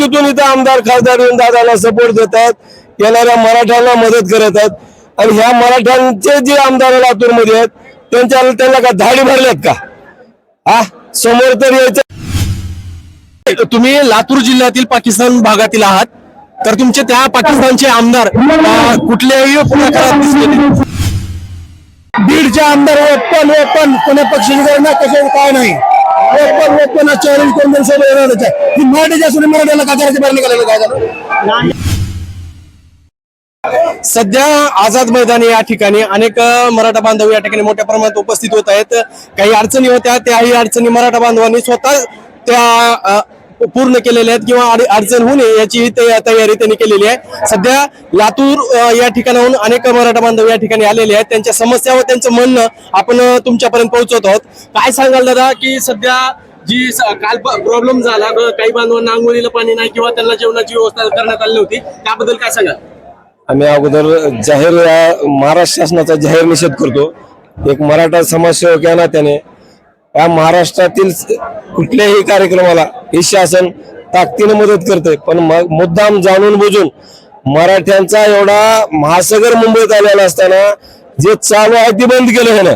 तिथून इथं आमदार खासदार येऊन दादाला सपोर्ट देतात येणाऱ्या मराठ्यांना मदत करत आहेत आणि ह्या मराठ्यांचे जे आमदार लातूरमध्ये आहेत त्यांच्या त्यांना का धाडी भरल्यात का? हा? समोर तर यायचं तुम्ही लातूर जिल्ह्यातील पाकिस्तान भागातील आहात. तर तुमचे त्या पाकिस्तानचे आमदार कुठल्याही प्रकारात बीडचे आमदार ओपन ओपन कोणा पक्षाची गरज काय नाही. चॅलेंज करून त्यांनी सभा येणारच आहे ही मराठीच्या असून मराठ्याला का करायचं बाहेर निघालेलं काय झालं सध्या आझाद मैदान या ठिकाणी अनेक मराठा बांधव या ठिकाणी मोठ्या प्रमाणात उपस्थित होत आहेत. काही अडचणी होत्या त्याही अडचणी मराठा बांधवांनी स्वतः त्या अ, पूर्ण केलेले आहेत किंवा अड- अडचण होऊ नये याची तया- तयारी त्यांनी केलेली आहे. सध्या लातूर या ठिकाणाहून अनेक मराठा बांधव या ठिकाणी आलेले आहेत. त्यांच्या समस्या व त्यांचं म्हणणं आपण तुमच्यापर्यंत पोहोचवत आहोत. काय सांगाल दादा की सध्या जी स- काल प्रॉब्लेम झाला काही बांधवांना आंघोळीला पाणी नाही किंवा त्यांना जेवणाची व्यवस्था करण्यात आली होती त्याबद्दल काय सांगाल? आम्ही अगोदर जाहीर महाराष्ट्र शासनाचा जाहीर निषेध करतो. एक मराठा समाजसेवक या त्याने या महाराष्ट्रातील कुठल्याही कार्यक्रमाला हे शासन ताकदीने मदत करते पण म- मुद्दाम जाणून बुजून मराठ्यांचा एवढा महासागर मुंबईत आलेला असताना जे चालू आहे ते बंद केलं ह्यानं.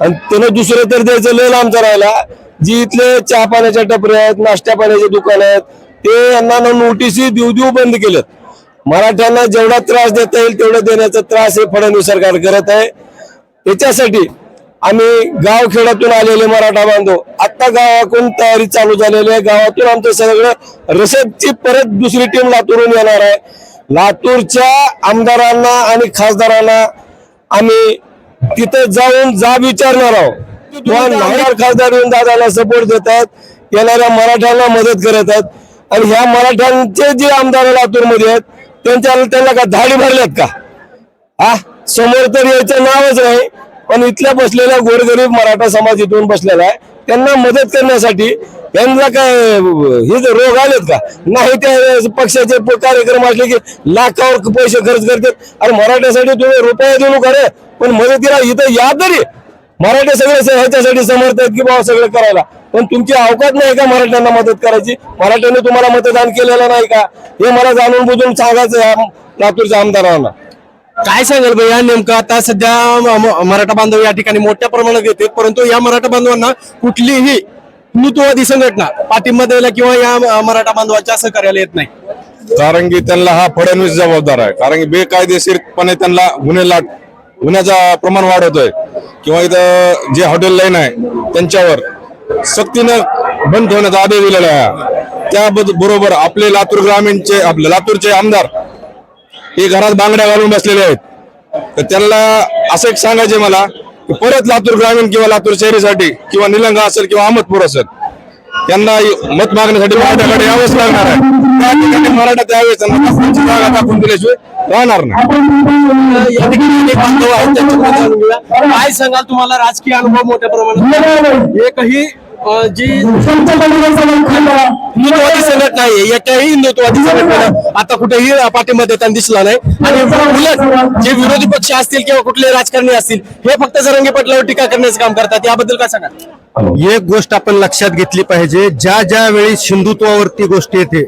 आणि त्यानं दुसरं तर द्यायचं लय लांबचा राहिला जी इथले चहा पाण्याच्या टपऱ्या आहेत नाश्त्या पाण्याचे दुकान आहेत ते यांना नोटीसी देऊ देऊ बंद केलं. मराठ्यांना जेवढा त्रास देता येईल तेवढा देण्याचा त्रास हे फडणवीस सरकार करत आहे. याच्यासाठी आम्ही गाव खेड्यातून आलेले मराठा बांधव. आत्ता गावाकडून तयारी चालू झालेली आहे. गावातून आमचं सगळं रसदची परत दुसरी टीम लातूरून येणार आहे. लातूरच्या आमदारांना आणि खासदारांना आम्ही तिथं जाऊन जाब विचारणार आहोत. किंवा नामदार खासदार येऊन दादाला सपोर्ट देतात येणाऱ्या मराठ्यांना मदत करत आहेत. आणि ह्या मराठ्यांचे जे आमदार लातूरमध्ये आहेत त्यांच्या त्यांना का धाडी भरल्यात का? हा? समोर तर यायचं नावच नाही. पण इथल्या बसलेल्या गोरगरीब मराठा समाज इथून बसलेला आहे. त्यांना मदत करण्यासाठी यांना काय हे जे रोग आलेत का? नाही त्या पक्षाचे कार्यक्रम असले की लाखावर पैसे खर्च करतात. आणि मराठ्यासाठी तुम्ही रुपया देऊ नका पण मदतीला इथं या तरी. मराठी सगळे स- ह्याच्यासाठी समर्थ आहेत की बाबा सगळं करायला. पण तुमची अवकात नाही का मराठ्यांना मदत करायची? मराठ्यांनी तुम्हाला मतदान केलेलं नाही का? हे मला जाणून बुजून सांगायचं लातूरच्या आमदारांना. काय सांगाल भैया नेमकं आता सध्या म- मराठा बांधव या ठिकाणी मोठ्या प्रमाणात येते परंतु या मराठा बांधवांना कुठलीही हिंदुत्ववादी संघटना पाठिंबा द्यायला किंवा या मराठा बांधवाच्या सहकार्याला येत नाही. कारण की त्यांना हा फडणवीस जबाबदार आहे. कारण की बेकायदेशीरपणे त्यांना गुन्हे लाट गुन्ह्याचा प्रमाण वाढवतोय. किंवा इथं जे हॉटेल लाईन आहे त्यांच्यावर सक्तीनं बंद ठेवण्याचा आदेश दिलेला आहे. त्या बरोबर आपले लातूर ग्रामीणचे आपले लातूरचे आमदार हे घरात बांगड्या घालून बसलेले आहेत. तर त्यांना असं एक सांगायचे मला की परत लातूर ग्रामीण किंवा लातूर शहरीसाठी किंवा निलंगा असेल किंवा अहमदपूर असेल त्यांना मत मागण्यासाठी मराठ्याकडे यावंच लागणार आहे. त्या ठिकाणी मराठा त्यावेळेस जागा दाखवून दिल्याशिवाय राहणार नाही. या ठिकाणी अनेक बांधव आहेत. काय सांगाल तुम्हाला? राजकीय अनुभव मोठ्या प्रमाणात. एकही जी हिंदुत्ववादी संघटना आहे. एकही हिंदुत्ववादी संघटनेला आता कुठेही पाठिंबा देताना दिसला नाही. आणि उलट जे विरोधी पक्ष असतील किंवा कुठले राजकारणी असतील हे फक्त जरंगे पटलावर टीका करण्याचं काम करतात. याबद्दल काय सांगा एक गोष्ट आपण लक्षात घेतली पाहिजे ज्या ज्या वेळी हिंदुत्वावरती गोष्ट येते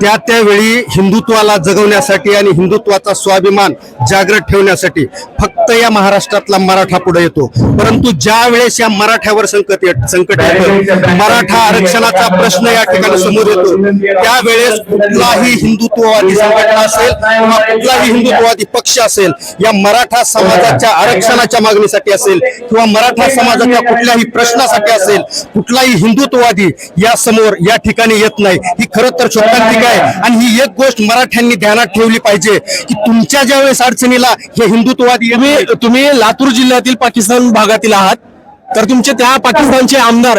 त्या त्यावेळी हिंदुत्वाला जगवण्यासाठी आणि हिंदुत्वाचा स्वाभिमान जागृत ठेवण्यासाठी फक्त या महाराष्ट्रातला मराठा पुढे येतो. परंतु ज्या वेळेस या मराठ्यावर संकट संकट येतं मराठा आरक्षणाचा प्रश्न या ठिकाणी समोर येतो त्यावेळेस कुठलाही हिंदुत्ववादी संघटना असेल किंवा कुठलाही हिंदुत्ववादी पक्ष असेल या मराठा समाजाच्या आरक्षणाच्या मागणीसाठी असेल किंवा मराठा समाजाच्या कुठल्याही प्रश्नासाठी असेल कुठलाही हिंदुत्ववादी या समोर या ठिकाणी येत नाही. ही खरं तर शोकांतिक आहे. आणि ही एक गोष्ट मराठ्यांनी ध्यानात ठेवली पाहिजे की तुमच्या ज्या वेळेस अडचणीला हे हिंदुत्ववादी तुम्ही लातूर जिल्ह्यातील पाकिस्तान भागातील आहात. तर तुमचे त्या पाकिस्तानचे आमदार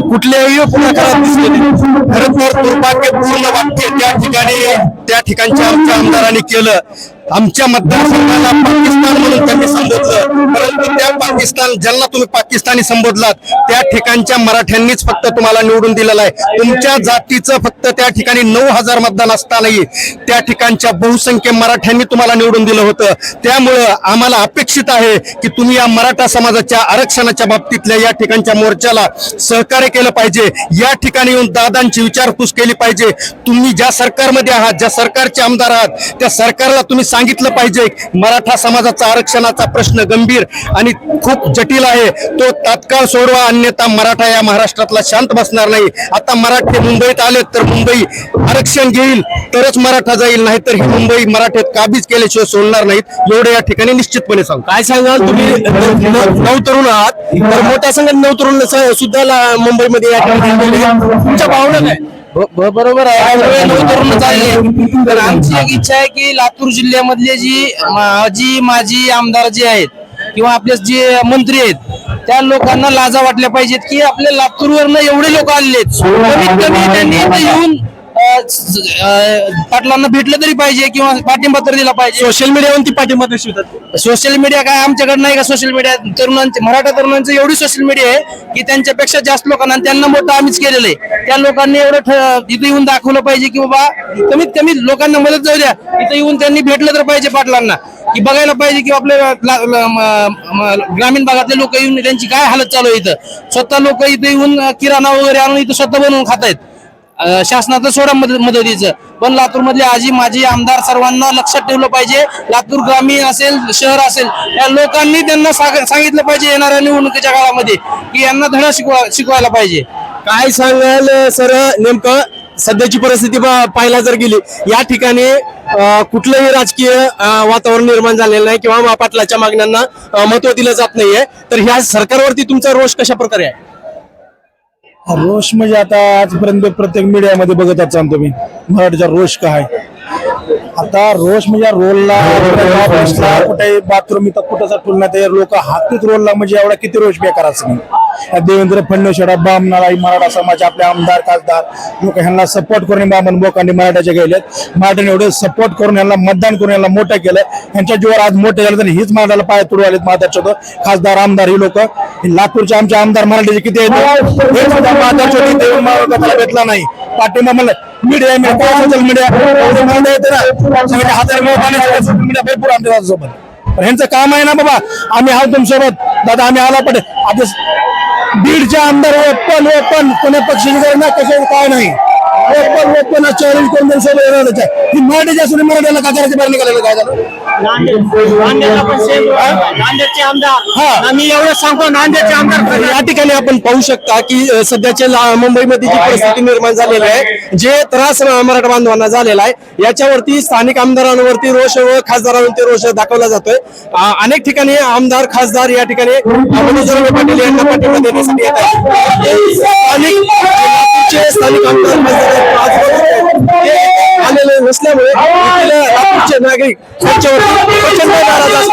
कुठल्याही प्रकारात दिसले. खरं तर दुर्भाग्यपूर्ण वाक्य त्या ठिकाणी त्या ठिकाणच्या आमच्या आमदारांनी केलं. आमच्या मतदारसंघाला पाकिस्तान पाकिस्तान ज्यांना तुम्ही पाकिस्तानी संबोधलात त्या ठिकाणच्या मराठ्यांनीच फक्त तुम्हाला निवडून दिलेलं आहे. तुमच्या जातीचं फक्त त्या ठिकाणी नऊ हजार मतदान असतानाही त्या ठिकाणच्या बहुसंख्य मराठ्यांनी तुम्हाला निवडून दिलं होतं. त्यामुळं आम्हाला अपेक्षित आहे की तुम्ही या मराठा समाजाच्या आरक्षणाच्या बाबतीतल्या या ठिकाणच्या मोर्चाला सहकार्य केलं पाहिजे. या ठिकाणी येऊन दादांची विचारपूस केली पाहिजे. तुम्ही ज्या सरकारमध्ये आहात ज्या सरकारचे आमदार आहात त्या सरकारला तुम्ही सांगितलं पाहिजे मराठा समाजाचा आरक्षणाचा प्रश्न गंभीर आणि खूप जटिल आहे. तो तात्काळ सोडवा अन्यथा मराठा या महाराष्ट्रातला शांत बसणार नाही. आता मराठे मुंबईत आलेत तर मुंबई आरक्षण घेईल तरच मराठा जाईल नाहीतर ही मुंबई मराठ्यात काबीज केल्याशिवाय सोडणार नाहीत एवढे या ठिकाणी निश्चितपणे सांगतो. काय सांगाल तुम्ही? नऊ तरुण आहात. तर मोठ्या संघात नऊ तरुण सुद्धा मुंबईमध्ये या ठिकाणी. तुमच्या भावना काय? बरोबर आहे. तर आमची एक इच्छा आहे की लातूर जिल्ह्यामधले जी माजी माजी आमदार जे आहेत किंवा आपले जे मंत्री आहेत त्या लोकांना लाजा वाटल्या पाहिजेत की आपल्या लातूरवरनं एवढे लोक आलेले आहेत कमीत कमी त्यांनी इथं येऊन पाटलांना भेटलं तरी पाहिजे किंवा पाठिंबा तर दिला पाहिजे. सोशल मीडियावरती पाठिंबा दर्शवतात सोशल मीडिया काय आमच्याकडे नाही का? सोशल मीडिया तरुणांचे मराठा तरुणांचं एवढी सोशल मीडिया आहे की त्यांच्यापेक्षा जास्त लोकांना त्यांना मोठं आम्हीच केलेलं आहे. त्या लोकांनी एवढं इथं येऊन दाखवलं पाहिजे की बाबा कमीत कमी लोकांना मदत जाऊ द्या. इथं येऊन त्यांनी भेटलं तर पाहिजे पाटलांना. की बघायला पाहिजे की आपल्या ला- ग्रामीण भागातले लोक येऊन त्यांची काय हालत चालू आहे इथं? स्वतः लोक इथे येऊन किराणा वगैरे आणून इथं स्वतः बनवून खात आहेत शासनाचं सोडा मदत मदतीचं. पण लातूर मधले आजी माजी आमदार सर्वांना लक्षात ठेवलं पाहिजे लातूर ग्रामीण असेल शहर असेल या लोकांनी त्यांना सांगितलं पाहिजे येणाऱ्या निवडणुकीच्या काळामध्ये की यांना धडा शिकवा शिकवायला पाहिजे. काय सांगाल सर? नेमकं सध्याची परिस्थिती प- पाहायला जर गेली या ठिकाणी कुठलंही राजकीय वातावरण निर्माण झालेलं नाही किंवा पाटलाच्या मागण्यांना महत्त्व दिलं जात नाहीये. तर ह्या सरकारवरती तुमचा रोष कशा प्रकारे आहे रोष म्हणजे आता आजपर्यंत प्रत्येक मीडियामध्ये बघत असाल तुम्ही मराठीचा रोष काय आता रोष म्हणजे रोलला कुठे बाथरूम इथं कुठं तुलनात लोक हातीत रोलला म्हणजे एवढा किती रोष बेकार असं देवेंद्र फडणवीस बामनाला मराठा समाज आपले आमदार खासदार लोक ह्यांना सपोर्ट करून बामन लोकांनी मराठ्याचे गेलेत. मराठ्याने एवढे सपोर्ट करून यांना मतदान करून यांना मोठं केलं. यांच्या जीवर आज मोठे झाले तर हीच मराठाला पाय तुडू आलेत महाराष्ट्रात खासदार आमदार ही लोक. लातूरचे आमचे आमदार मराठीचे किती आहेत? भेटला नाही? पाठिंबा म्हणलं मीडिया सोशल मीडिया येते ना. सोशल मीडिया भरपूर आमच्यासोबत पण ह्यांचं काम आहे ना बाबा आम्ही आहोत तुमच्यासोबत. दादा आम्ही आला पण आता बीडचे आमदार ओपन ओपन कोणा पक्षाची गरज नाही कशाचं काय नाही. ओपन ओपन चॅलेंज करून त्यांनी सगळं येणारच आहे ही मराठीच्या असून मराठ्याला काय करायचं बाहेर निघालेलं काय झालं? आम्ही एवढं सांगतो नांदेडचे आमदार. या ठिकाणी आपण पाहू शकता की सध्याच्या मुंबईमध्ये जी परिस्थिती निर्माण झालेली आहे जे त्रास मराठा बांधवांना झालेला आहे याच्यावरती स्थानिक आमदारांवरती रोष व खासदारांवरती रोष दाखवला जातोय. अनेक ठिकाणी आमदार खासदार या ठिकाणी मनोज पाटील यांना पाठिंबा देण्यासाठी येत आहेत. स्थानिक आमदार खासदार झालेले नसल्यामुळे लातूरचे नागरिक त्यांच्यावर प्रचंड नाराज